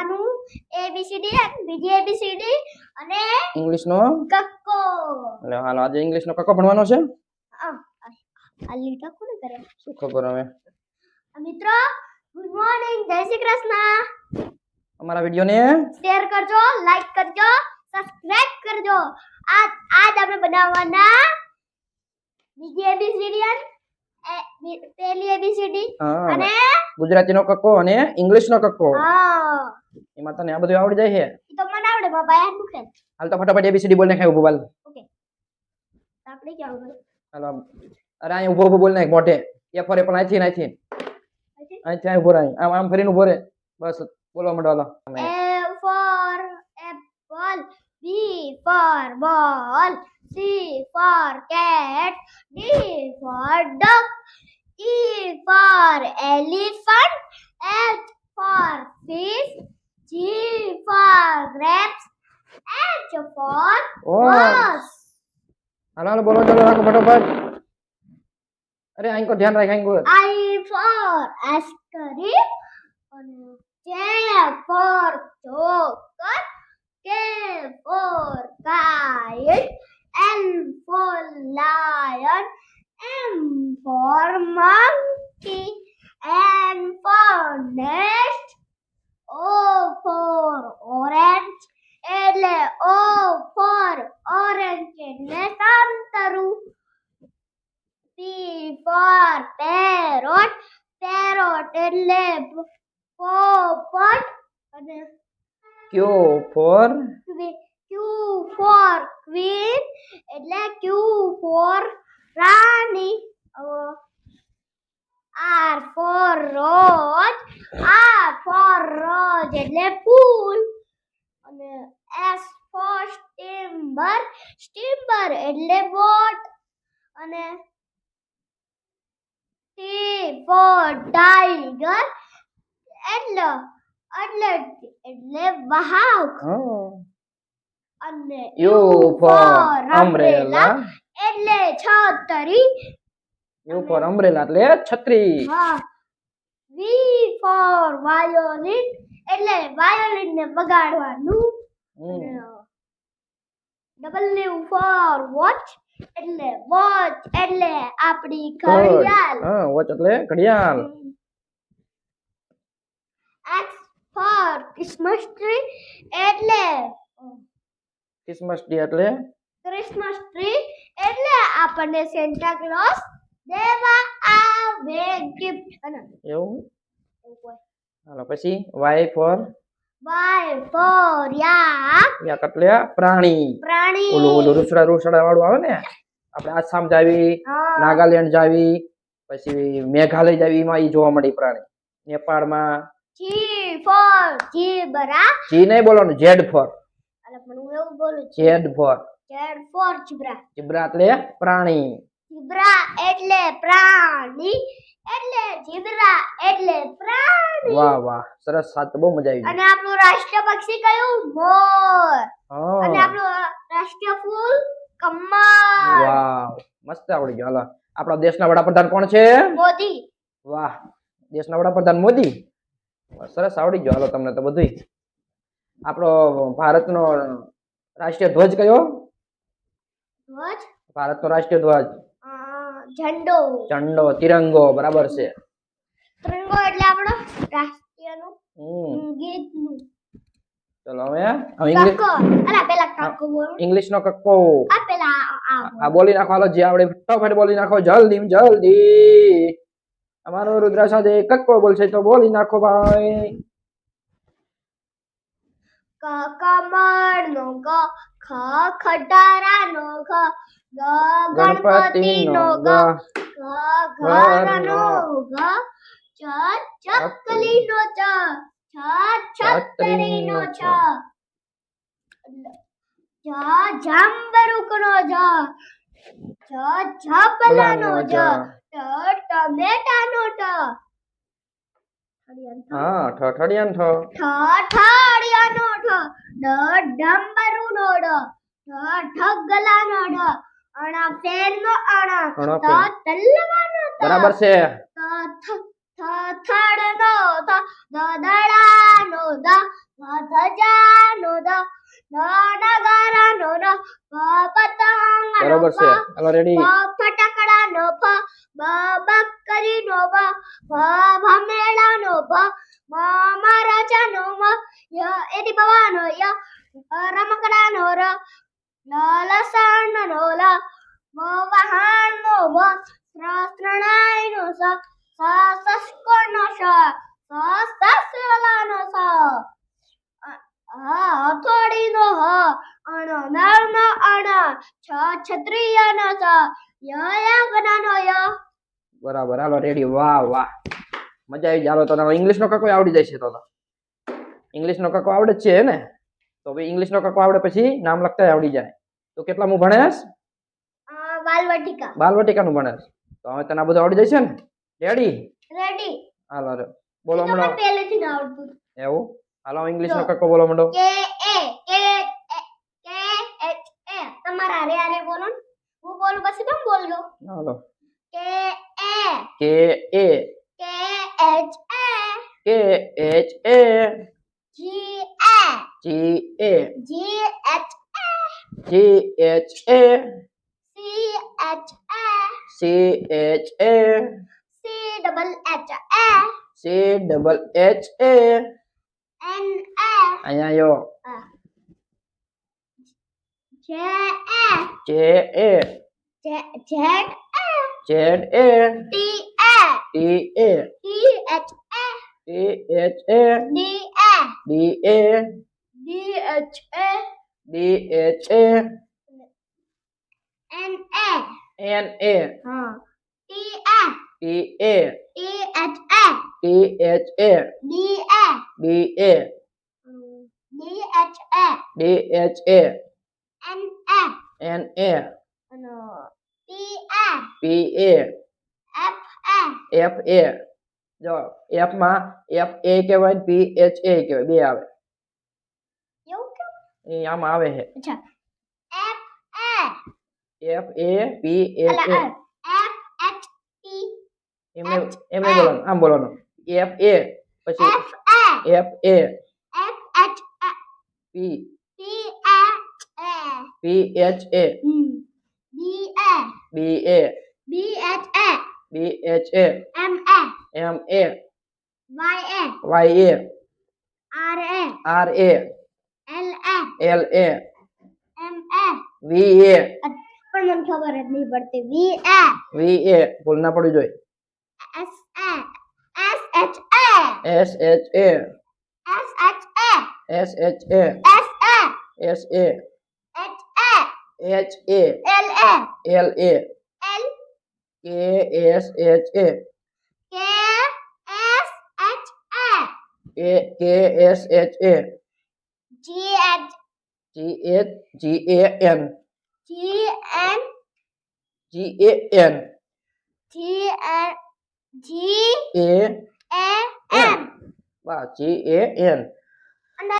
ભણવાનું એબીસીડી બીજી એબીસીડી અને ઇંગ્લિશ નો? કક્કો. એટલે હાલો આજે ઇંગ્લિશ નો કક્કો ભણવાનો છે? આ લીટા કોને કરે? શું ખબર હવે? મિત્રો ગુડ મોર્નિંગ જય શ્રી કૃષ્ણ. અમારા વીડિયો ને શેર કરજો લાઈક કરજો સબસ્ક્રાઇબ કરજો. આજ આજ આપણે બનાવવાના બીજી એબીસીડી પહેલી એબીસીડી અને ગુજરાતી નો કક્કો અને ઇંગ્લિશ નો કક્કો. હા. એમાં તને આ બધું આવડી જાય છે? ઈ તો મને આવડે બાબા યાર મુખે હાલ તો ફટાફટ એબીસીડી બોલને ખાય ઊભો બાલ. ઓકે. આપણે ક્યાં ઊભા? હાલો અરે અહીંયા ઊભો ઊભો બોલને નાખ મોઢે. એ ફરે પણ આથી નાથી અહીંથી? અહીંથી ઊભો રહે. આમ આમ ફરીને ઊભો રહે. બસ બોલવા માંડો હાલો. A for apple B for ball C for cat D for duck E for elephant, H for fish, G for grapes, H for O horse. હાલો હાલો બોલો ચાલો રાખો ફટાફટ અરે અહીં કો ધ્યાન રાખ અહીં કો I for ice cream, અને J for chocolate, K for For parrot parrot એટલે પોપટ અને ક્યુ ફોર ક્વી- Q for queen એટલે Q for રાણી R for rose R for rose એટલે ફૂલ અને S for સ્ટીમ્બર સ્ટીમ્બર એટલે બોટ અને T for tiger એટલે એટલે એટલે વાહક. અને યુ ફોર અમ્બ્રેલા. એટલે છત્રી. યુ ફોર અમ્બ્રેલા એટલે છત્રી. વી ફોર વાયોલિન એટલે વાયોલિન ને વગાડવાનું ડબલ ફોર વોચ. એટલે વોચ એટલે આપણી ઘડિયાળ. હા વોચ એટલે ઘડિયાળ. એક્સ ફોર ક્રિસમસ ટ્રી એટલે ક્રિસમસ ટ્રી એટલે? ક્રિસમસ ટ્રી એટલે આપણને સેન્ટા ક્લોઝ દેવા આવે ગિફ્ટ અને એવું? હાલો પછી વાય ફોર યાક યાક એટલે પ્રાણી. પ્રાણી. ઓલું ઓલું રૂસડા રૂસડા વાળું આવે ને? આપણે આસામ જાવી. નાગાલેન્ડ જાવી પછી મેઘાલય જાવી એમાં ઈ જોવા મળી પ્રાણી. નેપાળમાં જી ફોર જી નહીં બોલવાનું જેડ ફોર અલે પણ હું એવું બોલું છું. For Z for zebra zebra એટલે પ્રાણી. જીબ્રા એટલે પ્રાણી. એટલે જીબ્રા એટલે પ્રાણી. વાહ વાહ. સરસ. સાત બહુ મજા આવી અને આપણું રાષ્ટ્રીય પક્ષી કયું? મોર. અને આપણો રાષ્ટ્રીય ફૂલ? કમળ. વાહ મસ્ત આવડી ગયો. હાલો. આપણા દેશના વડાપ્રધાન કોણ છે? મોદી. વાહ. દેશના વડાપ્રધાન મોદી? સરસ આવડી ગયો. હાલો તમને તો બધું આપણો ભારતનો રાષ્ટ્રીય ધ્વજ કયો? ધ્વજ? ભારતનો રાષ્ટ્રીય ધ્વજ. ઝંડો. ઝંડો તિરંગો બરાબર છે. તિરંગો એટલે આપણો રાષ્ટ્રીયનું ગીતનું. ચલો હવે હવે ઇંગ્લિશ અલા પેલા કક્કો બોલ. ઇંગ્લિશ નો કક્કો. આ પેલા આ બોલી. નાખો હાલો જે આપણે ફટાફટ બોલી નાખો જલ્દી જલ્દી. અમારો રુદ્ર સાથે કક્કો બોલશે તો બોલી નાખો ભાઈ. ક કમળ નો ગ ખ ખટારા નો ઘ ગ ગણપતિ નો ગ ઘ ઘર નો ઘ ચ ચકલી નો ચ છ છત્રી નો છ. જ જાંબરુક નો જ જ ઝબલા નો જ ટ ટમેટા નો ટ. હા ઠઠડિયાન ઠ ઠ ઠાડિયા નો ઠ ડ ડમબરુ નો ડ ઢ ઠગલા નો ઢ અણ. ફેર નો અણ ત ફેર. તલવા નો ત. બરાબર છે. ત થ થ થડ નો દ દડા દ નગારાનો ન પ પતંગનો છે. હાલો રેડી ફટાકડાનો ફ બ બકરીનો બ ભ ભમેડાનો ભ મહારાજાનો મ ય એથી ભવાનો ય, રમકડાનો ર લ લસણનો લ વ વહાણનો વ ત્રણાયનો સ સસ્કોનો સ સસલાનો સ. હથોડીનો હ અણ નળનો અણ, છ ક્ષત્રિયનો સ ય યજ્ઞનો ય. બરાબર. હાલો રેડી વાહ વાહ. મજા આવી હાલો તો ઇંગ્લિશનો કાકો આવડી જાય છે તો તો. કાકો આવડે જ છે ને? તો ભાઈ ઇંગ્લિશનો કાકો આવડે પછી નામ લખતા આવડી જાય. તો કેટલા હું ભણેશ બાલવટિકા. બાલવટિકાનું ભણેશ તો હવે તને બધું આવડી જાય છે ને? રેડી રેડી હાલો બોલો હમણાં. પહેલેથી આવડતું. એવું? હાલો ઇંગ્લિશ નો જો. કકો બોલો મંડો કે એ કે કે એચ એ. તમારા રે આરે બોલો હું બોલું પછી તમે બોલજો. હાલો. કે એ કે એ K H A K H A G A G A G H G H A C H A C H A C double H A C double H A N A અહીંયા યો J A J A Z Z A T A T A T H A T H A D A D A D H A D H A N A N A T A T A T H A T H A D A D A D H A D H A N A N A P A F A F A જો એફમાં F A કહેવાય પી H એ કહેવાય બે આવે. એવું કેમ એ આમાં આવે છે. અચ્છા. F A F A P H A અલા એફ એચ ટી એમને એમને બોલવાનું આમ બોલવાનું. એફ એ પછી F A F A F H A P T A A P H A D A B A B H A B H A M A M A Y A Y A R A R A L A L A M A V A પણ મને ખબર જ નહીં પડતી. વી એ V એ ભૂલ ના પડવી જોઈએ S A S H A S H A S H A S H A S A S A H A L A L A L K S H A. K S H A. K K S H A. G H G H G A N. G N. G A N. G N. G A A M বা G A N.